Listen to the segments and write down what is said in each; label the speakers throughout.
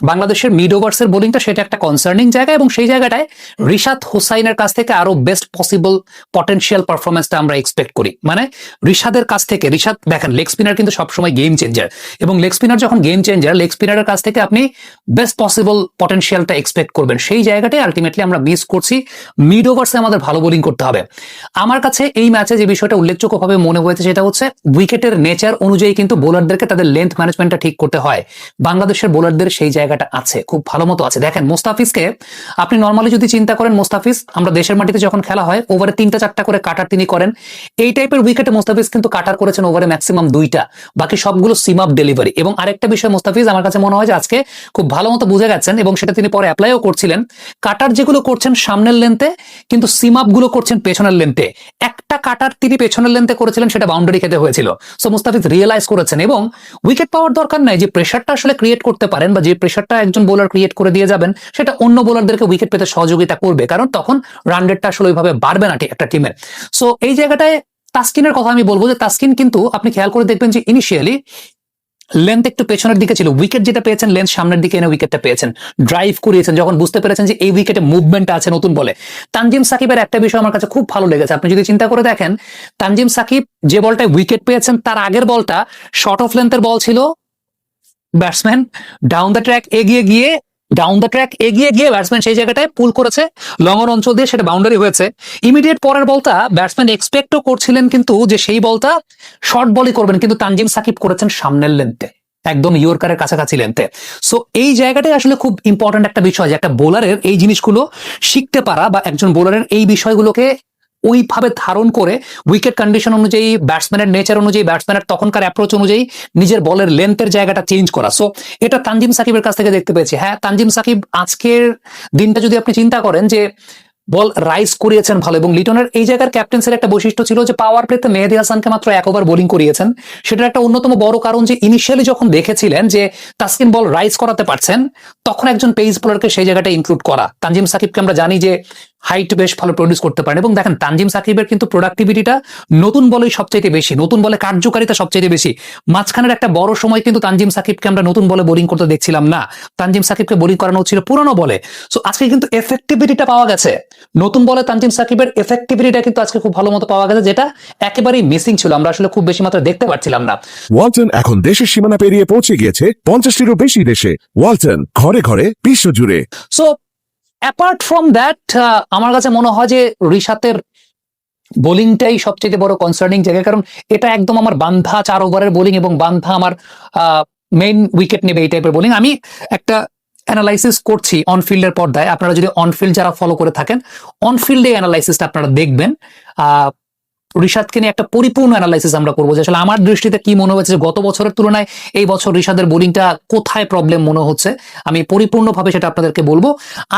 Speaker 1: বাংলাদেশের মিড ওভার্সের বোলিংটা সেটা একটা কনসার্নিং জায়গা এবং সেই জায়গাটায় রিশাদ হোসাইনের কাছ থেকে আরও বেস্ট পসিবল পটেনশিয়াল পারফরমেন্সটা আমরা এক্সপেক্ট করি। মানে রিশাদের কাছ থেকে, রিশাদ দেখেন লেগ স্পিনার কিন্তু সবসময় গেম চেঞ্জার এবং লেগ স্পিনার যখন গেম চেঞ্জার লেগ স্পিনারের কাছ থেকে আপনি বেস্ট পসিবল পটেনশিয়ালটা এক্সপেক্ট করবেন। সেই জায়গাটাই আলটিমেটলি আমরা মিস করছি। মিড ওভার্সে আমাদের ভালো বোলিং করতে হবে। আমার কাছে এই ম্যাচে যে বিষয়টা উল্লেখযোগ্যভাবে মনে হয়েছে সেটা হচ্ছে উইকেটের নেচার অনুযায়ী কিন্তু বোলারদেরকে তাদের লেন্থ ম্যানেজমেন্টটা ঠিক করতে হয়। বাংলাদেশের বোলারদের সেই জায়গাটা আছে, খুব ভালো মতো আছে। দেখেন, মোস্তাফিজকে আপনি নর্মালি যদি চিন্তা করেন, মোস্তাফিজ, আমরা দেশের মাটিতে যখন খেলা হয় ওভারে তিনটা চারটা করে কাটার তিনি করেন। এই টাইপের উইকেটে মোস্তাফিজ কিন্তু কাটার করেছেন ওভারে ম্যাক্সিমাম দুইটা। বাকি সবগুলো সিম আপ ডেলিভারি এবং আরেকটা বিষয় মোস্তাফিজ, আমার কাছে মনে হয় যে আজকে খুব ভালো মতো বুঝে গেছেন এবং সেটা তিনি পরে অ্যাপ্লাইও করছিলেন। কাটার যেগুলো করছেন সামনের লেন্থে কিন্তু সিম আপগুলো করছেন পেছনের লেন্থে একটা কাটার তিনি পেছনের লেন্থে করেছিলেন, সেটা বাউন্ডারি খেতে হয়েছিল। সো মোস্তাফিজ রিয়েলাইজ করেছেন এবং উইকেট পাওয়ার দরকার নাই, যে প্রেশারটা আসলে ক্রিয়েট করতে পারেন বা যে প্রেশারটা একজন বোলার ক্রিয়েট করে দিয়ে যাবেন, সেটা অন্য বোলারদেরকে উইকেট পেতে সহযোগিতা করবে। কারণ তখন রান রেটটা আসলে ওইভাবে বাড়বে না একটা টিমের সো এই জায়গাটায় তাস্কিনের কথা আমি বলব যে, তাস্কিন কিন্তু আপনি খেয়াল করে দেখবেন যে ইনিশিয়ালি লেন্থ একটু পেছনের দিকে ছিল। উইকেট যেটা পেয়েছেন লেন্থ সামনের দিকে এনে উইকেটটা পেয়েছেন। ড্রাইভ করিয়েছেন, যখন বুঝতে পেরেছেন যে, এই উইকেটে মুভমেন্ট আছে নতুন বলে। তানজিম সাকিবের একটা বিষয় আমার কাছে খুব ভালো লেগেছে। আপনি যদি চিন্তা করে দেখেন, তানজিম সাকিব যে বলটায় উইকেট পেয়েছেন, তার আগের বলটা শর্ট অফ লেন্থের বল ছিল। ব্যাটসম্যান ডাউন দ্য ট্র্যাক এগিয়ে গিয়ে ডাউন দ্য ট্র্যাক এগিয়ে গিয়ে ব্যাটসম্যান সেই জায়গাটায় পুল করেছে। লঙ্গন অঞ্চল দিয়ে সেটা বাউন্ডারি হয়েছে। ইমিডিয়েট পরের বলটা ব্যাটসম্যান এক্সপেক্টও করছিলেন কিন্তু যে সেই বলটা শর্ট বলই করবেন কিন্তু তানজিম সাকিব করেছেন সামনের লেন্থে একদম ইয়র্কারের কাছাকাছি লেন্থে সো এই জায়গাটাই আসলে খুব ইম্পর্ট্যান্ট একটা বিষয় যে একটা বোলারের এই জিনিসগুলো শিখতে পারা বা একজন বোলারের এই বিষয়গুলোকে ওইভাবে ধারণ করে উইকেট কন্ডিশন অনুযায়ী ব্যাটসম্যানের নেচার অনুযায়ী ব্যাটসম্যানের তখনকার অ্যাপ্রোচ অনুযায়ী নিজের বলের লেন্থের জায়গাটা চেঞ্জ করা। সো এটা তানজিম সাকিবের কাছ থেকে দেখতে পেয়েছি। হ্যাঁ তানজিম সাকিব আজকের দিনটা যদি আপনি চিন্তা করেন যে, বল রাইজ করিয়েছেন ভালো এবং লিটনের এই জায়গার ক্যাপ্টেন্সের একটা বৈশিষ্ট্য ছিল যে পাওয়ার প্লেতে মেহেদি হাসানকে মাত্র এক ওভার বোলিং করিয়েছেন। সেটার একটা অন্যতম বড় কারণ যে ইনিশিয়ালি যখন দেখেছিলেন যে, তাসকিন বল রাইজ করাতে পারছেন, তখন একজন পেস বোলারকে সেই জায়গাটা ইনক্লুড করা। তানজিম সাকিবকে আমরা জানি যে হাইট বেশ ভালো প্রডিউস করতে পারেন। এবং দেখেন তানজিম সাকিবের কিন্তু প্রোডাক্টিভিটিটা নতুন বলেই সবচাইতে বেশি নতুন বলে কার্যকারিতা সবচাইতে বেশি। মাঝখানের একটা বড় সময় কিন্তু তানজিম সাকিবকে আমরা নতুন বলে বোলিং করতে দেখছিলাম না। তানজিম সাকিবকে বোলিং করানো হচ্ছিল পুরনো বলে। সো আজকে কিন্তু এফেক্টিভিটিটা পাওয়া গেছে। নতুন বলে তানজিম সাকিবের এফেক্টিভিটিটা কিন্তু আজকে খুব ভালো মতো পাওয়া গেছে যেটা একেবারেই মিসিং ছিল। আমরা আসলে খুব বেশি মাত্রায় দেখতে পাচ্ছিলাম না।
Speaker 2: ওয়ালটন এখন দেশের সীমানা পেরিয়ে পৌঁছে গিয়েছে পঞ্চাশটিরও বেশি দেশে। ওয়ালটন ঘরে ঘরে বিশ্ব জুড়ে।
Speaker 1: সো অ্যাপার্ট ফ্রম দ্যাট আমার কাছে মনে হয় যে রিশাতের বোলিংটাই সবচেয়ে বড় কনসার্নিং জায়গা। কারণ এটা একদম আমার বান্ধা চার ওভারের বোলিং এবং বান্ধা আমার মেইন উইকেট নেবে এই টাইপের বোলিং। আমি একটা অ্যানালাইসিস করছি অনফিল্ডের পর্দায়। আপনারা যদি অনফিল্ড যারা ফলো করে থাকেন অনফিল্ডে অ্যানালাইসিসটা আপনারা দেখবেন। ঋষাদকে নিয়ে একটা পরিপূর্ণ অ্যানালাইসিস আমরা করব যে আসলে আমার দৃষ্টিতে কি মনে হচ্ছে যে গত বছরের তুলনায় এই বছর ঋষাদের বোলিংটা কোথায় প্রবলেম মনে হচ্ছে? আমি পরিপূর্ণভাবে সেটা আপনাদেরকে বলব।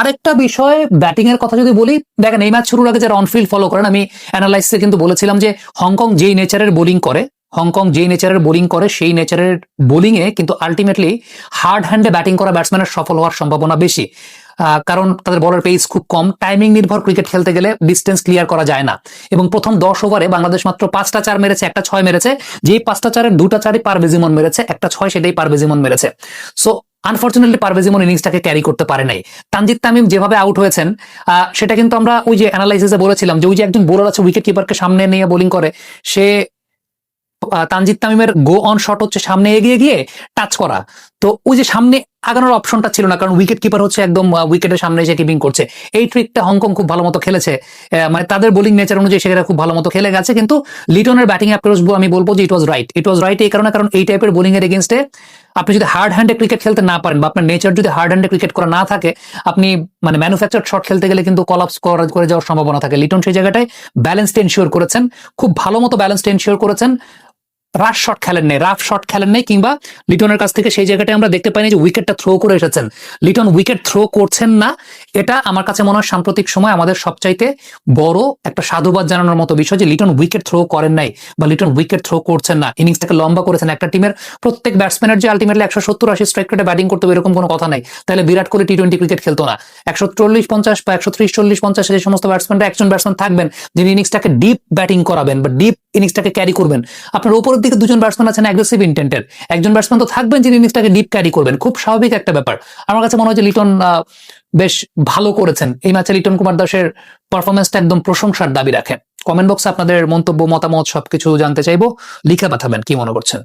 Speaker 1: আরেকটা বিষয় ব্যাটিং এর কথা যদি বলি, দেখেন এই ম্যাচ শুরুর আগে যারা অনফিল্ড ফলো করেন, আমি অ্যানালাইসিসে কিন্তু বলেছিলাম যে হংকং যেই নেচারের বোলিং করে হংকং যেই নেচারের বোলিং করে, সেই নেচারের বোলিং এ কিন্তু আলটিমেটলি হার্ড হ্যান্ডে ব্যাটিং করা ব্যাটসম্যানের সফল হওয়ার সম্ভাবনা বেশি। কারণ তাদের বলার পেস খুব কম। টাইমিং নির্ভর ক্রিকেট খেলতে গেলে ডিস্টেন্স ক্লিয়ার করা যায় না। এবং প্রথম দশ ওভারে বাংলাদেশ মাত্র পাঁচটা চার মেরেছে, একটা ছয় মেরেছে। যেই পাঁচটা চারের দুটা চারই পারভেজিমন মেরেছে, একটা ছয় সেটাই পারভেজিমন মেরেছে। সো আনফর্চুনেটলি পারভেজিমন ইনিংসটাকে ক্যারি করতে পারে নাই। তানজিদ তামিম যেভাবে আউট হয়েছেন সেটা কিন্তু আমরা ওই যে অ্যানালাইসিসে বলেছিলাম যে ওই যে একজন বোলার আছে উইকেট কিপারকে সামনে নিয়ে বোলিং করে, সে তানজিদ তামিমের গো অন শট হচ্ছে সামনে এগিয়ে গিয়ে টাচ করা। তো ওই যে সামনে আগানোর অপশনটা ছিল না, কারণ উইকেট কিপার হচ্ছে একদম উইকেটের সামনে এসে কিপিং করছে। এই ট্রিকটা হংকং খুব ভালো মতো খেলেছে। মানে তাদের বোলিং নেচার অনুযায়ী সেটা খুব ভালো মতো খেলে গেছে, কিন্তু লিটনের ব্যাটিং অ্যাপ্রোচ আমি বলব যে ইট was right it was right এই কারণে, কারণ এই টাইপের বোলিং এর এগেনস্টে আপনি যদি হার্ড হ্যান্ডে ক্রিকেট খেলতে না পারেন বা আপনার নেচার যদি হার্ড হ্যান্ডে ক্রিকেট করা না থাকে, আপনি মানে ম্যানুফ্যাকচার শট খেলতে গেলে কিন্তু কলাপস করে যাওয়ার সম্ভাবনা থাকে। লিটন সেই জায়গাটায় ব্যালেন্সটা এনশিওর করেছেন, খুব ভালো মতো ব্যালেন্সটা এনশিওর করেছেন। রাফ শট খেলেন নেই, রাফ শট খেলেন নেই কিংবা লিটনের কাছ থেকে সেই জায়গাটায় আমরা দেখতে পাইনি যে উইকেটটা থ্রো করে এসেছেন। লিটন উইকেট থ্রো করছেন না, এটা আমার কাছে মনে হয় সাম্প্রতিক সময় আমাদের সবচাইতে বড় একটা সাধুবাদ জানানোর মতো বিষয় যে লিটন উইকেট থ্রো করেন নাই বা লিটন উইকেট থ্রো করছেন না। ইনিংসটাকে লম্বা করেছেন, একটা টিমের প্রত্যেক ব্যাটসম্যানের যে আলটিমেটলি একশো সত্তর আশি স্ট্রাইক রেটে ব্যাটিং করতে হবে এরকম কোনো কথা নাই। তাহলে Virat Kohli T twenty cricket খেলতো না। একশো চল্লিশ পঞ্চাশ বা একশো ত্রিশ চল্লিশ পঞ্চাশ যে সমস্ত ব্যাটসম্যানরা একজন ব্যাটসম্যান থাকবেন, যিনি ইনিংসটাকে ডিপ ব্যাটিং করাবেন বা ডিপ ইনিংসটাকে ক্যারি করবেন। আপনার উপরের দিকে দুজন ব্যাটসম্যান আছেন অ্যাগ্রেসিভ ইন্টেন্টের একজন ব্যাটসম্যান তো থাকবেন যিনি ইনিংসটাকে ডিপ ক্যারি করবেন। খুব স্বাভাবিক একটা ব্যাপার। আমার কাছে মনে হয় যে লিটন বেশ ভালো করেছেন। এই ম্যাচে লিটন কুমার দাসের পারফরমেন্সটা একদম প্রশংসার দাবি রাখে। কমেন্ট বক্সে আপনাদের মন্তব্য, মতামত সবকিছু জানতে চাইব। লিখে পাঠাবেন, কি মনে করছেন?